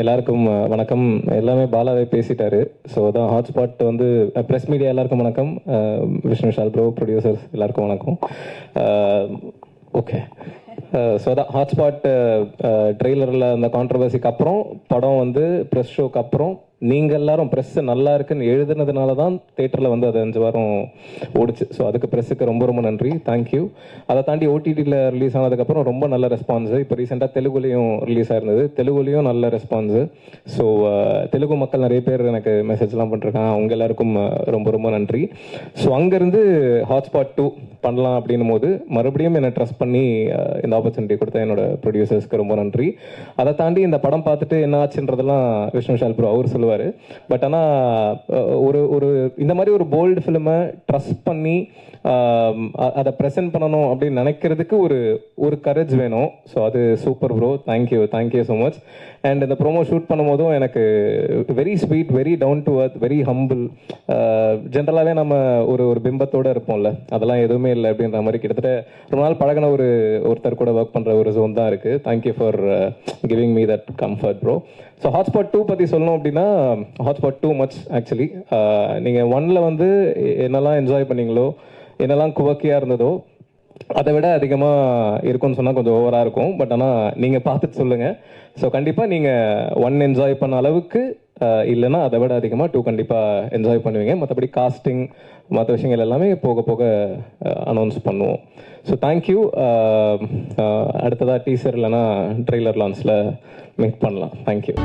எல்லாருக்கும் வணக்கம். எல்லாமே பாலாவே பேசிட்டாரு. ஸோ அதான் ஹாட்ஸ்பாட் வந்து ப்ரெஸ் மீடியா எல்லாருக்கும் வணக்கம். விஷ்ணு விஷால் ப்ரோ ப்ரொடியூசர்ஸ் எல்லாருக்கும் வணக்கம். ஓகே ஸோ அதான் ஹாட்ஸ்பாட் ட்ரெய்லரில் அந்த கான்ட்ரவர்சிக்கு அப்புறம் படம் வந்து ப்ரெஸ் ஷோக்கு அப்புறம் நீங்கள் எல்லாரும் ப்ரெஸ் நல்லா இருக்குன்னு எழுதுனதுனால தான் தேட்டரில் வந்து அது அஞ்சு வாரம் ஓடிச்சு. ஸோ அதுக்கு ப்ரெஸ்ஸுக்கு ரொம்ப ரொம்ப நன்றி. தேங்க்யூ அதை தாண்டி ஓடிடியில் ரிலீஸ் ஆனதுக்கப்புறம் ரொம்ப நல்ல ரெஸ்பான்ஸு இப்போ ரீசெண்டாக தெலுங்குலேயும் ரிலீஸ் ஆயிருந்தது. தெலுங்குலேயும் நல்ல ரெஸ்பான்ஸு ஸோ தெலுங்கு மக்கள் நிறைய பேர் எனக்கு மெசேஜ்லாம் பண்ணிருக்காங்க. அவங்க எல்லாருக்கும் ரொம்ப ரொம்ப நன்றி. ஸோ அங்கேருந்து ஹாட்ஸ்பாட் டூ பண்ணலாம் அப்படின்னும் போது மறுபடியும் என்னை ட்ரஸ்ட் பண்ணி இந்த ஆப்பர்ச்சுனிட்டி கொடுத்த என்னோட ப்ரொடியூசர்ஸ்க்கு ரொம்ப நன்றி. அதை தாண்டி இந்த படம் பார்த்துட்டு என்ன ஆச்சுன்றதெல்லாம் விஷ்ணு ஷால் ப்ரோ அவர் சொல்லுவார். பட் ஆனால் ஒரு ஒரு இந்த மாதிரி ஒரு போல்டு ஃபிலிமை ட்ரஸ்ட் பண்ணி அதை ப்ரெசென்ட் பண்ணணும் அப்படின்னு நினைக்கிறதுக்கு ஒரு ஒரு கரேஜ் வேணும். ஸோ அது super bro thank you thank you so much and இந்த ப்ரோமோ ஷூட் பண்ணும்போதும் எனக்கு very sweet very down to earth very humble ஜென்ரலாகவே நம்ம ஒரு ஒரு பிம்பத்தோடு இருப்போம்ல. அதெல்லாம் எதுவுமே இல்லை அப்படின்ற மாதிரி கிட்டத்தட்ட ரொம்ப நாள் பழகின ஒரு ஒருத்தர் கூட ஒர்க் பண்ணுற ஒரு ஜோன் தான் இருக்குது thank you for giving me that comfort bro so hotspot two பற்றி சொல்லணும் அப்படின்னா hot for too much actually நீங்கள் ஒன்னில் வந்து என்னெல்லாம் என்ஜாய் பண்ணீங்களோ என்னெல்லாம் குவக்கியாக இருந்ததோ அதை விட அதிகமாக இருக்கும்னு சொன்னால் கொஞ்சம் ஓவராக இருக்கும். பட் ஆனால் நீங்கள் பார்த்துட்டு சொல்லுங்கள் ஸோ கண்டிப்பாக நீங்கள் ஒன் என்ஜாய் பண்ண அளவுக்கு uh, இல்லைன்னா அதை விட அதிகமாக டூ கண்டிப்பாக என்ஜாய் பண்ணுவீங்க. மற்றபடி காஸ்டிங் மற்ற விஷயங்கள் எல்லாமே போக போக uh, அனௌன்ஸ் பண்ணுவோம். ஸோ தேங்க்யூ அடுத்ததாக டீசர் இல்லைன்னா ட்ரெய்லர் லான்ஸில் மீட் பண்ணலாம். Thank you